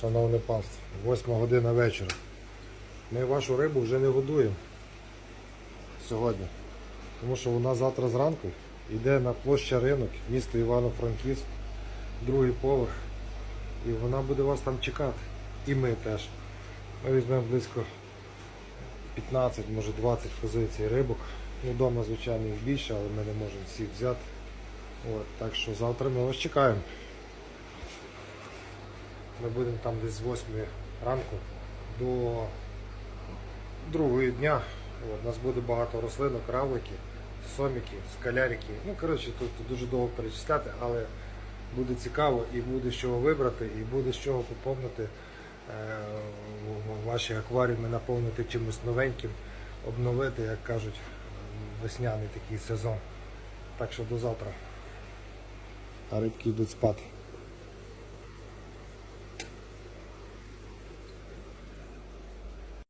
шановне панство, 8 година вечора. Ми вашу рибу вже не годуємо сьогодні. Тому що вона завтра зранку йде на площа ринок, місто Івано-Франківськ, другий поверх. І вона буде вас там чекати. І ми теж. Ми візьмемо близько 15, може 20 позицій рибок. Ну, вдома, звичайно, їх більше, але ми не можемо всіх взяти. От, так що завтра ми вас чекаємо. Ми будемо там десь з 8 ранку до другої дня. От, у нас буде багато рослинок, равлики, соміки, скалярики. Ну, коротше, тут дуже довго перечисляти, але буде цікаво і буде з чого вибрати, і буде з чого поповнити е, ваші акваріуми, наповнити чимось новеньким, обновити, як кажуть, весняний такий сезон. Так що до завтра. А рибки йдуть спати.